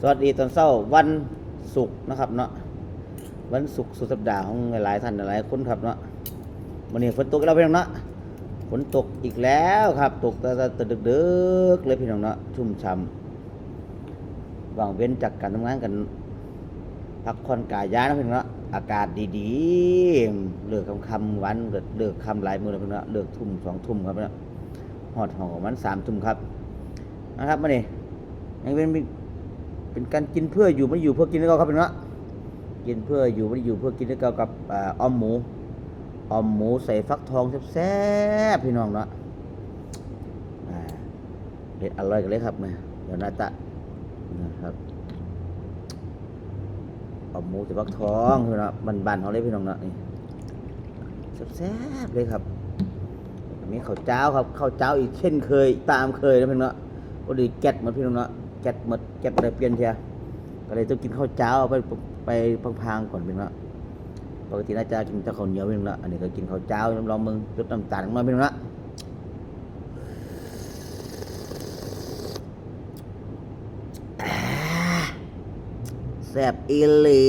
สวัสดีตอนเช้าวันศุกร์นะครับเนาะวันศุกร์สุดสัปดาห์ของหลายท่านหลายคนครับเนาะวันนี้ฝนตกแล้วพี่น้องเนาะฝนตกอีกแล้วครับ ตกแต่แต่ดึกๆเลยพี่น้องเนาะชุ่มฉ่ำว่างเว้นจากการทำงานกันพักผ่อนกายยานะพี่น้องเนาะอากาศดีๆเลิกคำคำวันก็เลิกคำหลายมือแล้วพี่น้องเนาะเลิกทุ่มสองทุ่มครับพี่น้องหอดหองของมันสามทุ่มครับนะครับมาเนี่ยังเป็น เป็นการกินเพื่ออยู่ไม่อยู่เพื่อกินแล้วก็ครับเป็นว่ากินเพื่ออยู่ไม่อยู่เพื่อกินแล้วก็กับอ่าอ้อมหมูอ้อมหมูใส่ฟักทองแซ่บๆพี่น้องเนาะอ่าเด็ดอร่อยกันเลยครับเนี่ยเดี๋ยวนาตะนะครับออมหมูใส่ฟักทองพี่น้องบ้านๆเขาเลยพี่น้องเนาะนี่แซ่บๆเลยครับมีข้าวเจ้าครับข้าวเจ้าอีกเช่นเคยตามเคยนะพี่น้องเนาะก็ดีแก๊สเหมาพี่น้องเนาะ แก๊สหมดแก๊สอะไรเปลี่ยนเชียก็เลยต้องกินข้าวเจ้าไปไปพังๆก่อนเป็นละปกติน่าจะกินแต่ข้าวเหนียวเป็นละอันนี้ก็กินข้าวเจ้าลองมึงลดน้ำตาลลงมาเป็นละแซ่บอีหลี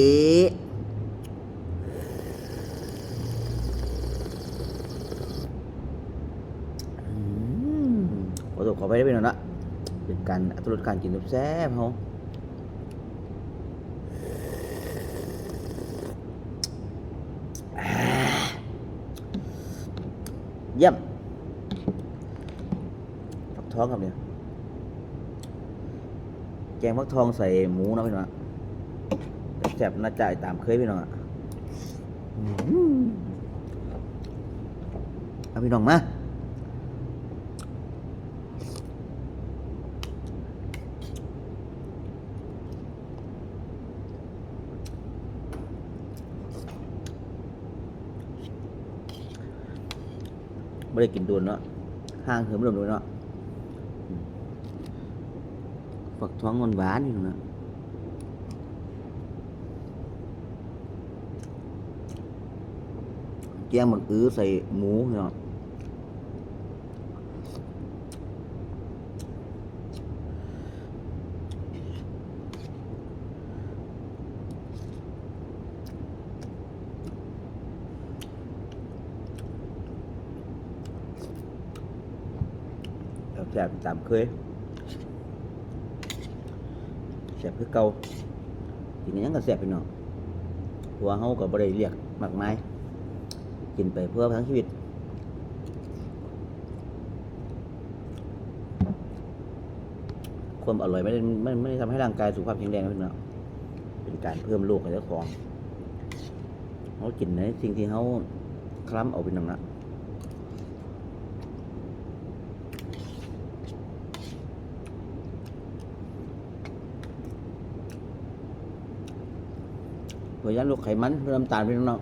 ขอตัวขอไปได้เป็นละ เป็นการอัตรสการกินแซ่บๆเขาอ่าเยี่ยมฟักทองครับเนี่ย แกงฟักทองใส่หมูนะพี่น้องอะแซ่บๆน่าจะตามเคยพี่น้องอะอืมเอาพี่น้องมา ไม่ได้กินโดนเนาะห้างเหิมลมโดนเนาะอืมฝักท้องงอนหวานอยู่เนาะแกงหมักอื้อใส่หมูเนาะ แซ่บตามเคยแซ่บคือเก่ากินอิหยังก็แซ่บพี่น้องหัวเฮาก็บ่ได้เรียกมากมายกินไปเพื่อทั้งชีวิตความอร่อยไม่ได้ไม่ไม่ได้ทำให้ร่างกายสุขภาพแข็งแรงนะพี่น้อเป็นการเพิ่มโรคให้เจ้าของเขากินในสิ่งที่เขาคล้ำเอาเป็นน้ำหนัก เพื่อยันลูกไขมันเพื่อน้ำตาลพี่น้อง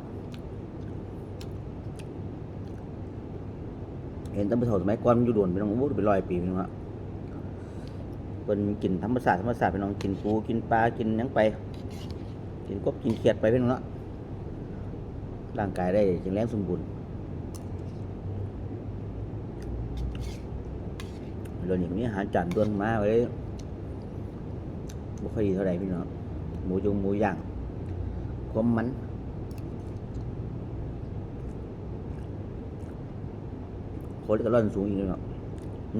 เห็นตั้งแต่สมัยก่อนมันอยู่โดนพี่น้องโอ้เป็นร้อยปีพี่น้องฮะเป็นกินธรรมศาสตร์ธรรมศาสตร์พี่น้องกินปูกินปลากินยังไป กินกบกินเขียดไปพี่น้องเนาะร่างกายได้แข็งแรงสมบูรณ์เรื่องอย่างนี้หาจานด้วนมาไว้ไม่ค่อยดีเท่าไหร่พี่น้องหมูยงหมูย่าง ความมัน โคเลสเตอรอลสูงอีกเนาะ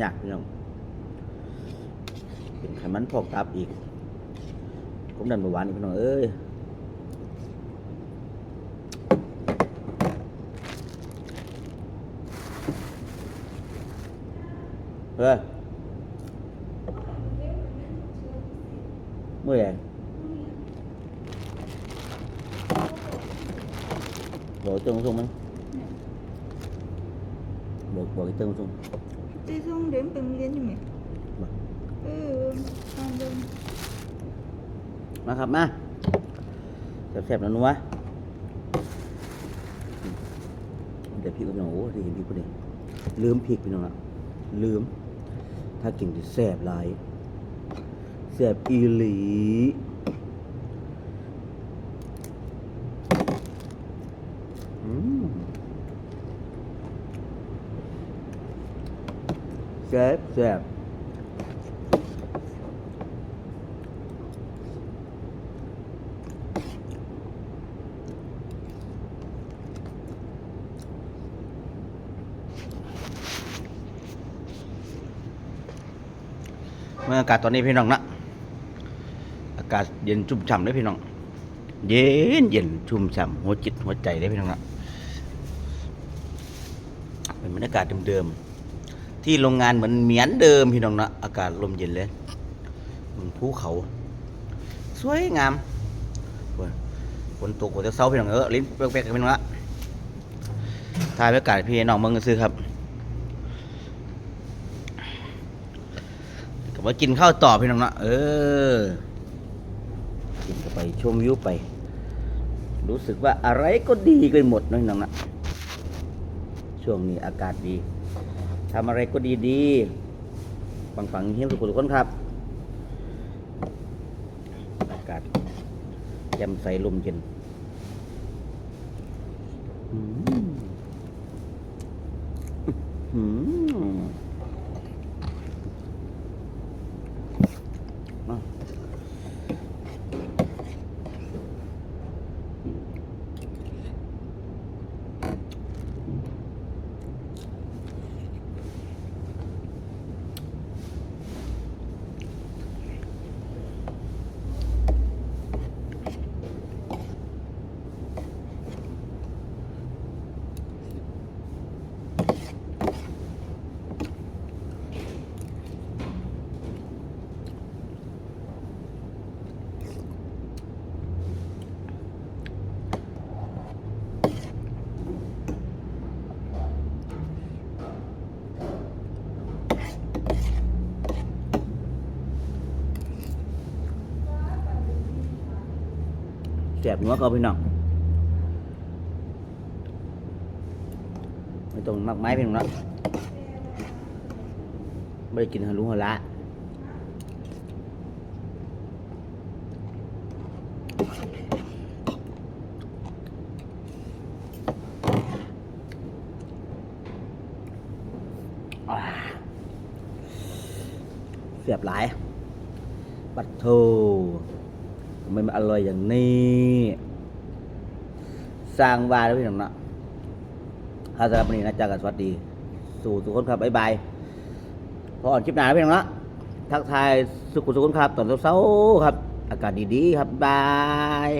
ยากพี่น้องเป็นไขมันพอกตับอีกผมดันเบาหวานอีกพี่น้องเอ้ยเฮ้ยเมื่อไหร่ bộ tương sung ấy bộ bộ cái tương sung ตีส่งเดินไปโรงเรียนอยู่ไหมมาเออทางเดินมาครับมาแซ่บๆนะนัวเดี๋ยวพี่ก็น้องโอ้ที่เห็นพี่ก็เด็ลืมพริกพี่น้องละลืม ถ้ากินจะแซ่บหลายแซ่บอีหลี ซ่บแซ่บเมื่ออากาศตอนนี้พี่น้องนะอากาศเย็นชุ่มฉ่ำเลยพี่น้อง เย็นเย็นชุ่มฉ่ำหัวจิตหัวใจเลยพี่น้องนะเป็นบรรยากาศเดิมๆ ที่โรงงานเหมือนเหมียนเดิมพี่น้องนะอากาศลมเย็นเลยบนภูเขา สวยงามฝนตกหัวจะเศร้าพี่น้องเออลิ้นเป๊กๆกันพี่น้องละถ่ายบรรยากาศพี่น้องเมืองซื้อครับก็มากินข้าวต่อพี่น้องนะเออกินไปชมวิวไป รู้สึกว่าอะไรก็ดีกันหมดนะพี่น้องนะช่วงนี้อากาศดี ทำอะไรก็ดีๆฟังๆเฮี้ยมสุขุทุกคนครับอากาศแจ่มใสลมเย็นอืมอืม สบหัวเขาพี่น้องไม่ต้องมากไม้พี่น้องเนาะไม่ได้กินฮารุฮาระเสียบหลายปัดโท มันอร่อยอย่างนี้ สร้างวาแล้วพี่น้องเนาะถ้าสำหรับวันนี้นะจ๊ะกันสวัสดี สู่ทุกคนครับบ๊ายบายพออ่อนคลิปหนาพี่น้องเนาะทักทายสุขุสุขคนครับตอนเช้าๆครับ อากาศดีๆครับบาย